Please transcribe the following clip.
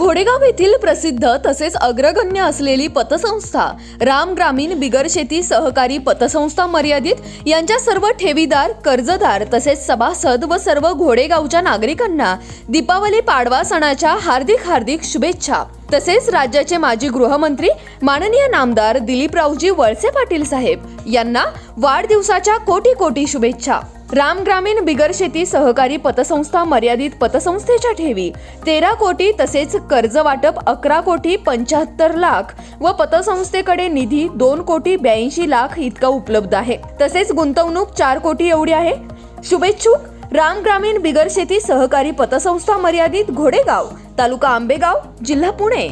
घोडेगाव येथील प्रसिद्ध तसेच अग्रगण्य असलेली पतसंस्था राम ग्रामीण बिगर शेती सहकारी पतसंस्था मर्यादित यांच्या सर्व ठेवीदार कर्जदार तसेच सभासद व सर्व घोडेगावच्या नागरिकांना दीपावली पाडवा सणाच्या हार्दिक हार्दिक शुभेच्छा. तसेच राज्याचे माजी गृहमंत्री माननीय नामदार दिलीपरावजी वळसे पाटील साहेब यांना वाढदिवसाच्या कोटी कोटी शुभेच्छा. राम ग्रामीण बिगर शेती सहकारी पतसंस्था मर्यादित पतसंस्थेच्या ठेवी. तेरा कोटी तसेच कर्ज वाटप अकरा कोटी पंच्याहत्तर लाख व पतसंस्थेकडे निधी दोन कोटी ब्याऐंशी लाख इतका उपलब्ध आहे. तसेच गुंतवणूक चार कोटी एवढी आहे. शुभेच्छुक राम ग्रामीण बिगर शेती सहकारी पतसंस्था मर्यादित घोडेगाव तालुका आंबेगाव जिल्हा पुणे.